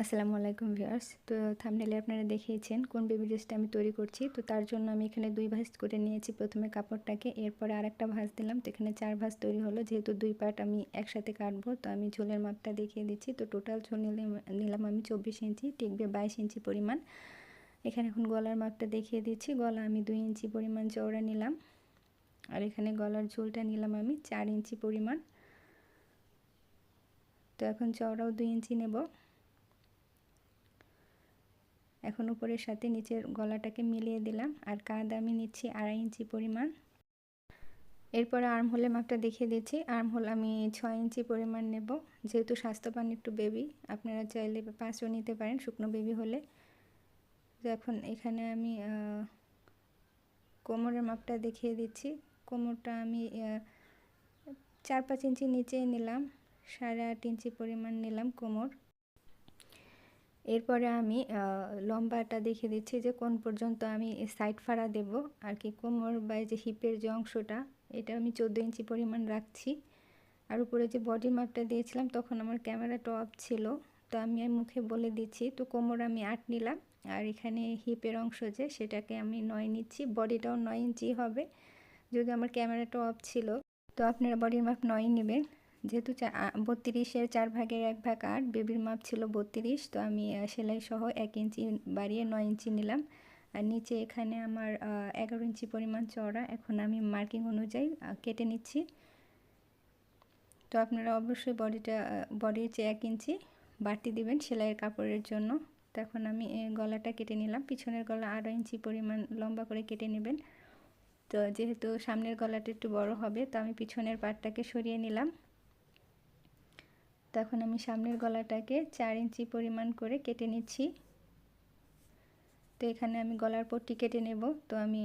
আসসালামু আলাইকুম ভিউয়ার্স। তো থামনেলে আপনারা দেখিয়েছেন কোন বেবি ড্রেসটা আমি তৈরি করছি। তো তার জন্য আমি এখানে দুই ভাঁজ করে নিয়েছি। প্রথমে কাপড়টাকে, এরপরে আরেকটা ভাঁজ দিলাম। তো এখানে চার ভাঁজ তৈরি হলো। যেহেতু দুই পার্ট আমি একসাথে কাটবো, তো আমি ঝোলের মাপটা দেখিয়ে দিচ্ছি। তো টোটাল ঝোল নিলে, নিলাম আমি চব্বিশ ইঞ্চি, টিকবে বাইশ ইঞ্চি পরিমাণ। এখানে এখন গলার মাপটা দেখিয়ে দিচ্ছি। গলা আমি দুই ইঞ্চি পরিমাণ চওড়া নিলাম। আর এখানে গলার ঝোলটা নিলাম আমি চার ইঞ্চি পরিমাণ। তো এখন চওড়াও দুই ইঞ্চি নেব। এখন উপরের সাথে নিচের গলাটাকে মিলিয়ে দিলাম আর কাঁধ আমি নিচ্ছি আড়াই ইঞ্চি পরিমাণ। এরপরে আর্ম হোলের মাপটা দেখিয়ে দিচ্ছি। আর্ম হোল আমি ছয় ইঞ্চি পরিমাণ নেব। যেহেতু স্বাস্থ্যবান একটু বেবি আপনারা চাইলে পাঁচও নিতে পারেন শুকনো বেবি হলে। এখন এখানে আমি কোমরের মাপটা দেখিয়ে দিচ্ছি। কোমরটা আমি চার পাঁচ ইঞ্চি নিচে নিলাম, সাড়ে আট ইঞ্চি পরিমাণ নিলাম কোমর। এরপরে আমি লম্বাটা দেখে দিচ্ছি যে কোন পর্যন্ত আমি সাইড ফাড়া দেব, আর কি কোমর বা যে হিপের যে অংশটা, এটা আমি চোদ্দ ইঞ্চি পরিমাণ রাখছি। আর উপরে যে বডি মাপটা দিয়েছিলাম, তখন আমার ক্যামেরাটা অফ ছিল। তো আমি মুখে বলে দিচ্ছি, তো কোমর আমি আট নিলাম, আর এখানে হিপের অংশ যে, সেটাকে আমি নয় নিচ্ছি। বডিটাও নয় ইঞ্চি হবে, যদি আমার ক্যামেরাটা অফ ছিল। তো আপনারা বডির মাপ নয় নেবেন। যেহেতু বত্রিশের চার ভাগের এক ভাগ আট, বেবির মাপ ছিল বত্রিশ, তো আমি সেলাই সহ এক ইঞ্চি বাড়িয়ে নয় ইঞ্চি নিলাম। আর নিচে এখানে আমার এগারো ইঞ্চি পরিমাণ চড়া এখন আমি মার্কিং অনুযায়ী কেটে নিচ্ছি। তো আপনারা অবশ্যই বডিটা বডির চেয়ে এক ইঞ্চি বাড়তি দিবেন সেলাইয়ের কাপড়ের জন্য। তো এখন আমি গলাটা কেটে নিলাম। পিছনের গলা আরও ইঞ্চি পরিমাণ লম্বা করে কেটে নেবেন। তো যেহেতু সামনের গলাটা একটু বড় হবে, তো আমি পিছনের পাটটাকে সরিয়ে নিলাম। তখন আমি সামনের গলাটাকে চার ইঞ্চি পরিমাণ করে কেটে নিচ্ছি। তো এখানে আমি গলার পট্টি কেটে নেব। তো আমি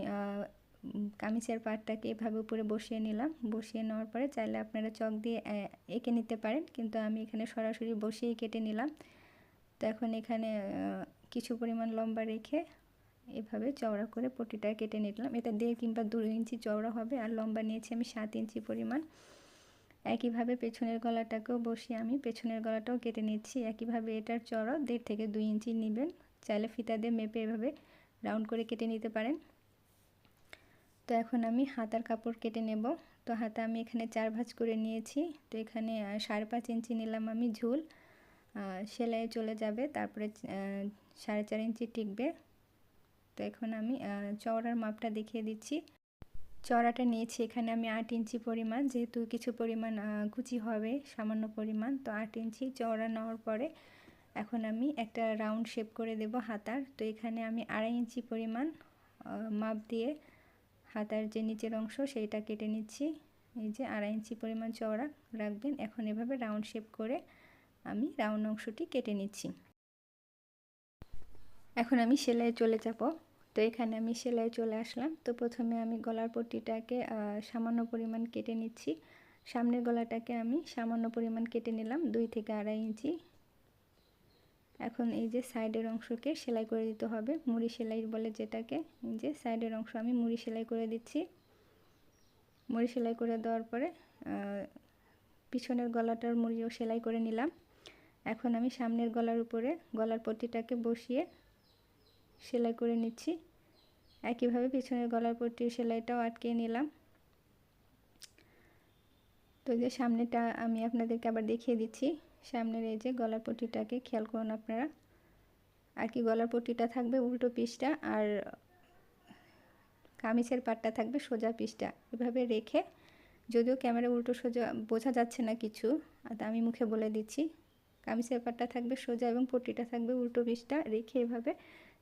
কামিজের পাটটাকে এভাবে উপরে বসিয়ে নিলাম। বসিয়ে নেওয়ার পরে চাইলে আপনারা চক দিয়ে এঁকে নিতে পারেন। কিন্তু আমি এখানে সরাসরি বসিয়ে কেটে নিলাম। তো এখন এখানে কিছু পরিমাণ লম্বা রেখে এভাবে চওড়া করে পট্টিটা কেটে নিলাম। এটা দেড় কিংবা দু ইঞ্চি চওড়া হবে। আর লম্বা নিয়েছি আমি সাত ইঞ্চি পরিমাণ। একইভাবে পেছনের গলাটাকেও বসিয়ে আমি পেছনের গলাটাও কেটে নিচ্ছি। একইভাবে এটার চড়া দেড় থেকে দুই ইঞ্চি নেবেন। চাইলে ফিতা দিয়ে মেপে এভাবে রাউন্ড করে কেটে নিতে পারেন। তো এখন আমি হাতার কাপড় কেটে নেব। তো হাতা আমি এখানে চার ভাঁজ করে নিয়েছি। তো এখানে সাড়ে পাঁচ ইঞ্চি নিলাম আমি ঝুল। সেলাই চলে যাবে। তারপরে সাড়ে চার ইঞ্চি টিকবে। তো এখন আমি চওড়ার মাপটা দেখিয়ে দিচ্ছি। চড়াটা নিয়েছি, এখানে আমি আট ইঞ্চি পরিমাণ, যেহেতু কিছু পরিমাণ কুচি হবে, সামান্য পরিমাণ, তো আট ইঞ্চি চওড়া নেওয়ার পরে এখন আমি একটা রাউন্ড শেপ করে দেব হাতার। তো এখানে আমি আড়াই ইঞ্চি পরিমাণ মাপ দিয়ে হাতার যে নিচের অংশ সেইটা কেটে নিচ্ছি। এই যে আড়াই ইঞ্চি পরিমাণ চওড়া রাখবেন, এখন এভাবে রাউন্ড শেপ করে আমি রাউন্ড অংশটি কেটে নিচ্ছি। এখন আমি সেলাই চলে যাব। তো এখানে আমি সেলাই চলে আসলাম। তো প্রথমে আমি গলার পট্টিটাকে সামান্য পরিমাণ কেটে নিচ্ছি। সামনের গলাটাকে আমি সামান্য পরিমাণ কেটে নিলাম, দুই থেকে আড়াই ইঞ্চি। এখন এই যে সাইডের অংশকে সেলাই করে দিতে হবে, মুড়ি সেলাই বলে যেটাকে। এই যে সাইডের অংশ আমি মুড়ি সেলাই করে দিচ্ছি। মুড়ি সেলাই করে দেওয়ার পরে পিছনের গলাটার মুড়িও সেলাই করে নিলাম। এখন আমি সামনের গলার উপরে গলার পট্টিটাকে বসিয়ে সেলাই করে নিচ্ছি। একইভাবে পিছনের গলার পট্টির সেলাইটাও আটকে নিলাম। তো যে সামনেটা আমি আপনাদেরকে আবার দেখিয়ে দিচ্ছি। সামনের এই যে গলার পট্টিটাকে খেয়াল করুন আপনারা। আর কি গলার পট্টিটা থাকবে উল্টো পিসটা আর কামিজের পাটটা থাকবে সোজা পিসটা। এভাবে রেখে যদিও ক্যামেরা উল্টো সোজা, বোঝা যাচ্ছে না কিছু আমি মুখে বলে দিচ্ছি। কামিজের পাটটা থাকবে সোজা এবং পট্টিটা থাকবে উল্টো পিসটা। রেখে এভাবে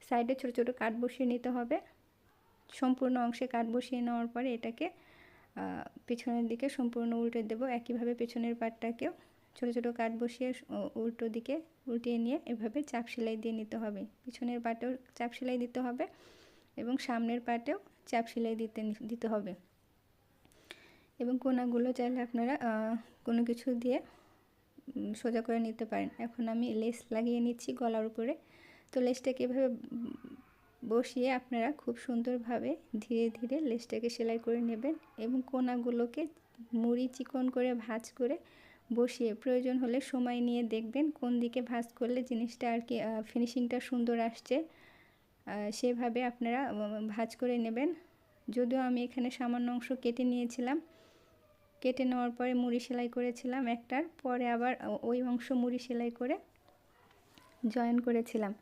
সাইডে ছোটো ছোটো কাট বসিয়ে নিতে হবে। সম্পূর্ণ অংশে কাট বসিয়ে নেওয়ার পরে এটাকে পিছনের দিকে সম্পূর্ণ উল্টে দেব। একইভাবে পেছনের পাটটাকেও ছোটো ছোটো কাট বসিয়ে উল্টো দিকে উল্টিয়ে নিয়ে এভাবে চাপ সেলাই দিয়ে নিতে হবে। পিছনের পাটেও চাপ সেলাই দিতে হবে এবং সামনের পাটেও চাপ সেলাই দিতে দিতে হবে। এবং কোনাগুলো চাইলে আপনারা কোনো কিছু দিয়ে সোজা করে নিতে পারেন। এখন আমি লেস লাগিয়ে নিচ্ছি গলার উপরে। তো লেসটাকে এভাবে বসিয়ে আপনারা খুব সুন্দরভাবে ধীরে ধীরে লেসটাকে সেলাই করে নেবেন এবং কোনাগুলোকে মুড়ি, চিকন করে, ভাজ করে বসিয়ে প্রয়োজন হলে সময় নিয়ে দেখবেন কোন দিকে ভাজ করলে জিনিসটা আর কি ফিনিশিংটা সুন্দর আসছে। সেভাবে আপনারা ভাজ করে নেবেন। যদিও আমি এখানে সামান্য অংশ কেটে নিয়েছিলাম। কেটে নেওয়ার পরে মুড়ি সেলাই করেছিলাম একটার, পরে আবার ওই অংশ মুড়ি সেলাই করে জয়েন করেছিলাম।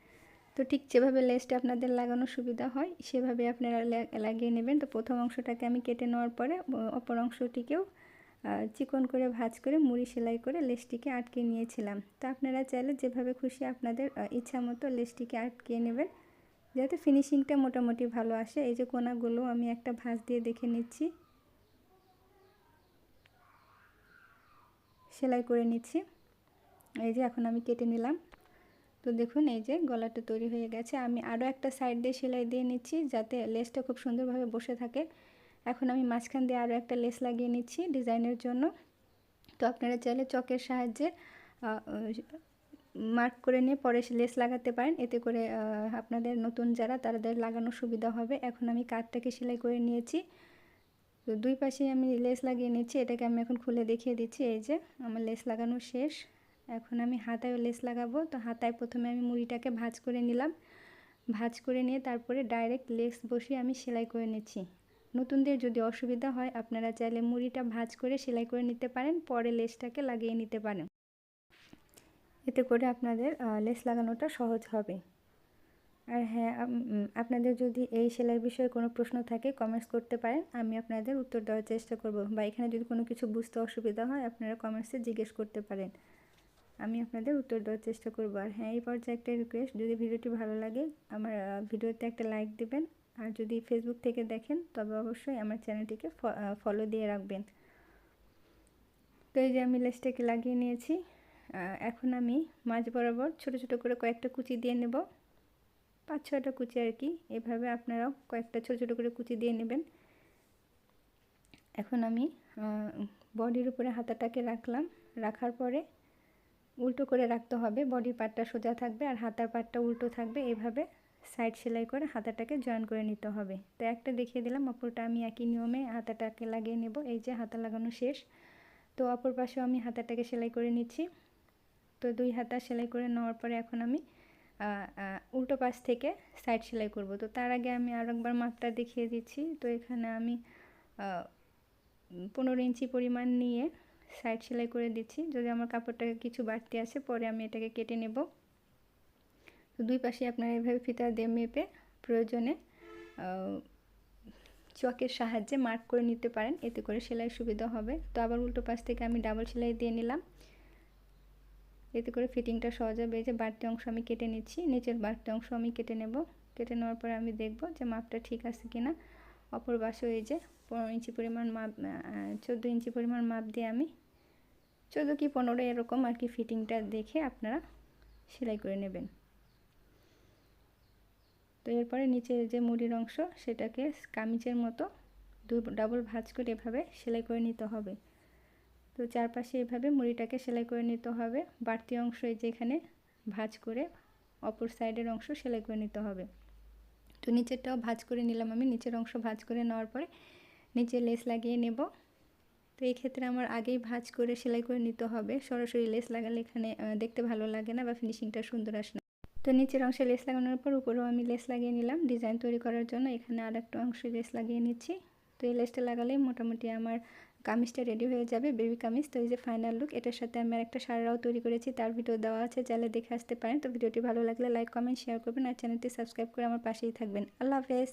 তো ঠিক যেভাবে লেসটা আপনাদের লাগানো সুবিধা হয়, সেভাবে আপনারা লাগিয়ে নেবেন। তো প্রথম অংশটাকে আমি কেটে নেওয়ার পরে অপর অংশটিকেও চিকন করে ভাজ করে মুড়ি সেলাই করে লেসটিকে আটকে নিয়েছিলাম। তো আপনারা চাইলে যেভাবে খুশি আপনাদের ইচ্ছা মতো লেসটিকে আটকে নেবেন, যাতে ফিনিশিংটা মোটামুটি ভালো আসে। এই যে কোনাগুলো আমি একটা ভাঁজ দিয়ে দেখে নিচ্ছি। সেলাই করে নিচ্ছি। এই যে এখন আমি কেটে নিলাম। তো দেখুন, এই যে গলাটা তৈরি হয়ে গেছে। আমি আরও একটা সাইড দিয়ে সেলাই দিয়ে নিচ্ছি যাতে লেসটা খুব সুন্দরভাবে বসে থাকে। এখন আমি মাঝখান দিয়ে আরও একটা লেস লাগিয়ে নিচ্ছি ডিজাইনের জন্য। তো আপনারা চাইলে চকের সাহায্যে মার্ক করে নিয়ে পরে লেস লাগাতে পারেন। এতে করে আপনাদের নতুন যারা তাদের লাগানো সুবিধা হবে। এখন আমি কাঠটাকে সেলাই করে নিয়েছি। তো দুই পাশে আমি লেস লাগিয়ে নিচ্ছি। এটাকে আমি এখন খুলে দেখিয়ে দিচ্ছি। এই যে আমার লেস লাগানো শেষ। এখন আমি হাতায় লেস লাগাবো। তো হাতায় প্রথমে আমি মুড়িটাকে ভাজ করে নিলাম। ভাজ করে নিয়ে তারপরে ডাইরেক্ট লেস বসিয়ে আমি সেলাই করে নিচ্ছি। নতুনদের যদি অসুবিধা হয়, আপনারা চাইলে মুড়িটা ভাজ করে সেলাই করে নিতে পারেন, পরে লেসটাকে লাগিয়ে নিতে পারেন। এতে করে আপনাদের লেস লাগানোটা সহজ হবে। আর হ্যাঁ আপনাদের যদি এই সেলাই বিষয়ে কোনো প্রশ্ন থাকে কমেন্টস করতে পারেন। আমি আপনাদের উত্তর দেওয়ার চেষ্টা করব। বা এখানে যদি কোনো কিছু বুঝতে অসুবিধা হয়, আপনারা কমেন্টসে জিজ্ঞেস করতে পারেন। আমি আপনাদের উত্তর দেওয়ার চেষ্টা করব। আর হ্যাঁ এই পর্যায়ে একটা রিকোয়েস্ট যদি ভিডিওটি ভালো লাগে, আমার ভিডিওতে একটা লাইক দেবেন। আর যদি ফেসবুক থেকে দেখেন, তবে অবশ্যই আমার চ্যানেলটিকে ফলো দিয়ে রাখবেন। তো এই যে আমি লেসটাকে লাগিয়ে নিয়েছি। এখন আমি মাঝ বরাবর ছোট ছোট করে কয়েকটা কুচি দিয়ে নেব। পাঁচ ছটা কুচি আর কি। এভাবে আপনারাও কয়েকটা ছোট ছোট করে কুচি দিয়ে নেবেন। এখন আমি বডির উপরে হাতাটাকে রাখলাম। রাখার পরে উল্টো করে রাখতে হবে। বডির পাটটা সোজা থাকবে আর হাতার পাটটা উল্টো থাকবে। এভাবে সাইড সেলাই করে হাতাটাকে জয়েন করে নিতে হবে। তো একটা দেখিয়ে দিলাম, অপরটা আমি একই নিয়মে হাতাটাকে লাগিয়ে নেব। এই যে হাতা লাগানো শেষ। তো অপর পাশেও আমি হাতাটাকে সেলাই করে নিচ্ছি। তো দুই হাতা সেলাই করে নেওয়ার পরে এখন আমি উল্টো পাশ থেকে সাইড সেলাই করব। তো তার আগে আমি আর একবার মাপটা দেখিয়ে দিচ্ছি। তো এখানে আমি পনেরো ইঞ্চি পরিমাণ নিয়ে সাইড সেলাই করে দিচ্ছি। যদি আমার কাপড়টা কিছু বাড়তি আছে, পরে আমি এটাকে কেটে নেব। তো দুই পাশে আপনারা এভাবে ফিতা দিয়ে মেপে প্রয়োজনে চকের সাহায্যে মার্ক করে নিতে পারেন। এতে করে সেলাই সুবিধা হবে। তো আবার উল্টো পাশ থেকে আমি ডাবল সেলাই দিয়ে নিলাম। এতে করে ফিটিংটা সহজ হবে যে বাড়তি অংশ আমি কেটে নিচ্ছি। নিচের বাড়তি অংশ আমি কেটে নেব। কেটে নেওয়ার পরে আমি দেখব যে মাপটা ঠিক আছে কিনা। অপর বাসেও এই যে পনেরো ইঞ্চি পরিমাণ মাপ চোদ্দ ইঞ্চি পরিমাণ মাপ দিয়ে আমি চোদ্দ কি পনেরো এরকম আর কি ফিটিংটা দেখে আপনারা সেলাই করে নেবেন। তো এরপরে নিচের যে মুড়ির অংশ, সেটাকে কামিজের মতো দু ডাবল ভাঁজ করে এভাবে সেলাই করে নিতে হবে। তো চারপাশে এভাবে মুড়িটাকে সেলাই করে নিতে হবে। বাড়তি অংশ এই যেখানে ভাঁজ করে অপর সাইডের অংশ সেলাই করে নিতে হবে। তো নিচেরটাও ভাঁজ করে নিলাম আমি। নিচের অংশ ভাঁজ করে নেওয়ার পরে নিচে লেস লাগিয়ে নেব, তো এই ক্ষেত্রে আমার আগেই ভাঁজ করে সেলাই করে নিতে হবে। সরাসরি লেস লাগালে এখানে দেখতে ভালো লাগে না বা ফিনিশিংটা সুন্দর আসে না। তো নিচের অংশে লেস লাগানোর পর উপরেও আমি লেস লাগিয়ে নিলাম ডিজাইন তৈরি করার জন্য। এখানে আর একটা অংশে লেস লাগিয়ে নিচ্ছি। তো এই লেসটা লাগালেই মোটামুটি আমার কামিজটা রেডি হয়ে যাবে বেবি কামিজ। তো এই যে ফাইনাল লুক এটার সাথে আমি একটা সারাও তৈরি করেছি, তার ভিডিও দেওয়া আছে, চাইলে দেখে আসতে পারেন। তো ভিডিওটি ভালো লাগলে লাইক কমেন্ট শেয়ার করবেন। আর চ্যানেলটি সাবস্ক্রাইব করে আমার পাশেই থাকবেন। আল্লাহ হাফেজ।